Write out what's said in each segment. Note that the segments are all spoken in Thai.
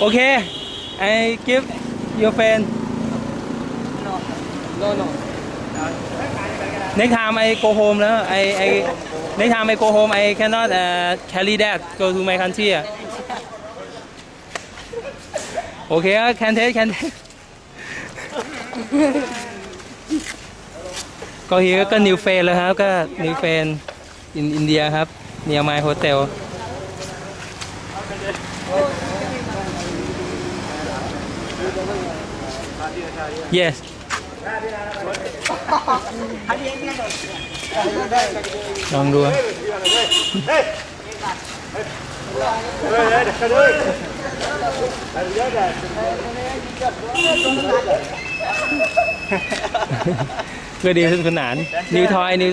โอเค I give your friend No, no. next time I go home แล้ว I I next time I go home I cannot uh, carry that go to my country อะโอเค can take can take ก็เฮียก็นิวเฟนแล้วครับ ก็นิวเฟนอินอินเดียครับเนียมายโฮเทล yes ลองดูเพื่อดีสนุกสนานนิวทอยนิว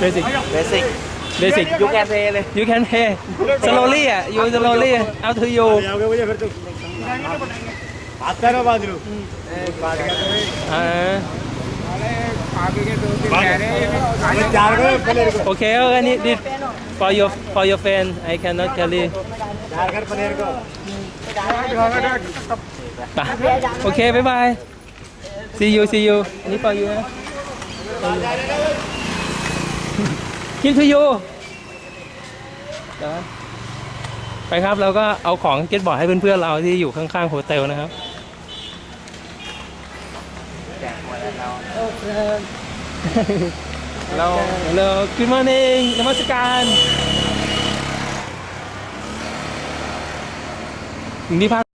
เบสิกเบสิกเบสิก you can pay เลย you can pay slowly อะ you slowly how to you โอเคโอเคนี่ for your for your fan I cannot carry โอเคบ๊ายบาย see you see you นี่ for you นะ กิน to you เดี๋ยวนะไปครับเราก็เอาของเก็ตบอร์ดให้เพื่อนๆเราที่อยู่ข้างๆโฮเทลนะครับเรา Hello good morning นมัสการถึงที่พัก